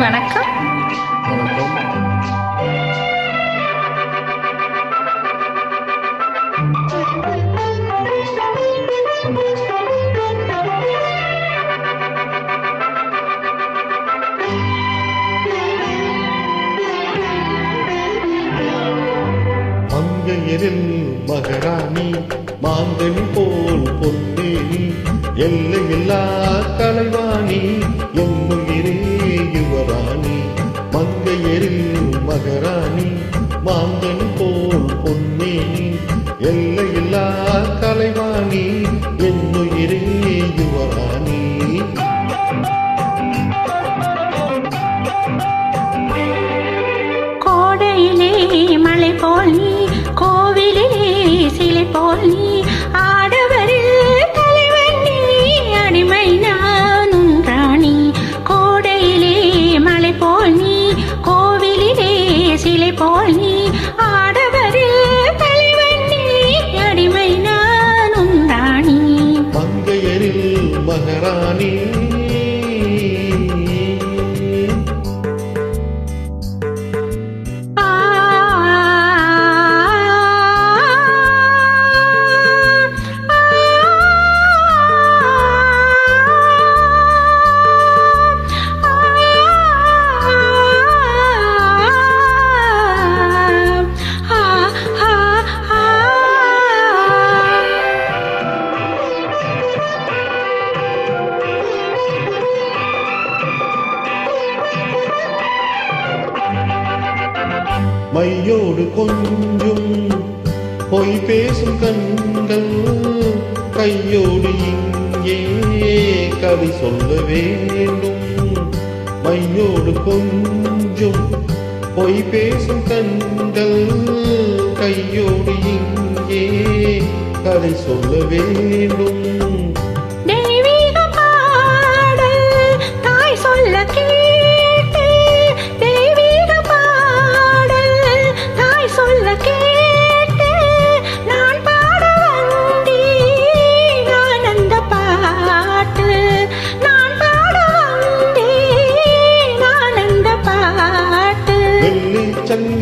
வணக்கம் மங்கையரில் மகராணி மாங்கனி போல் பொன்னேனி எல்லையில்லா மங்கையரில் மகராணி மாந்தன் போல் பொன்னேனி எல்லையில்லா கலைவாணி என்னுயிரே யுவராணி. மையோடு கொஞ்சும் பொய் பேசும் கண்கள் கையோடு இங்கே கதை சொல்ல வேண்டும். மையோடு கொஞ்சும் பொய் பேசும் கண்கள் கையோடு இங்கே கதை சொல்ல வேண்டும்.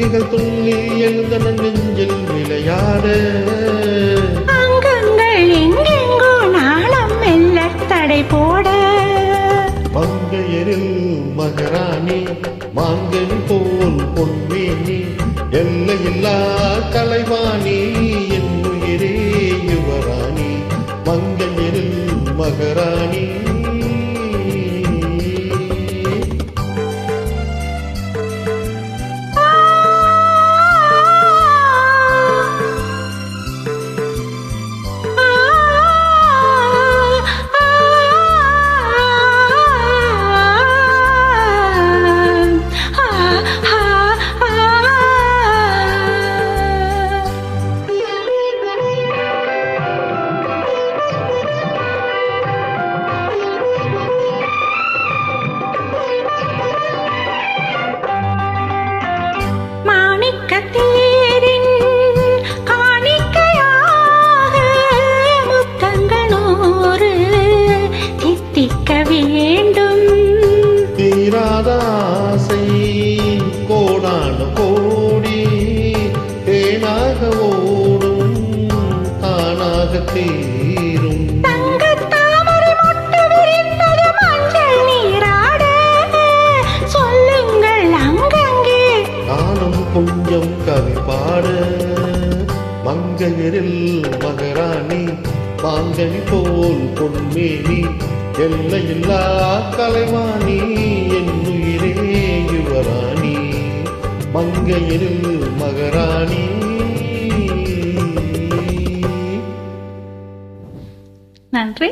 சங்கிகள் துள்ளி எழுந்தன நெஞ்சில் விளையாட. அங்கங்கள் எங்கெங்கோ நாளம் மெல்ல தடை போட. மங்கையரில் மகராணி மாங்கனி போல் பொன்மேனி எல்லையில்லா கலைவாணி என்னுயிரே யுவராணி மங்கையரில் மகராணி. ஆசை கோடான கோடி தேனாக ஓடும் தானாக தீரும். கொஞ்சம் கவி பாட. மங்கையரில் மகராணி மாங்கனி போல் பொன்மேனி. எல்லையில்லா கலைவாணி என் உயிரே யுவராணி மங்கையிருந்து மகராணி. நன்றி.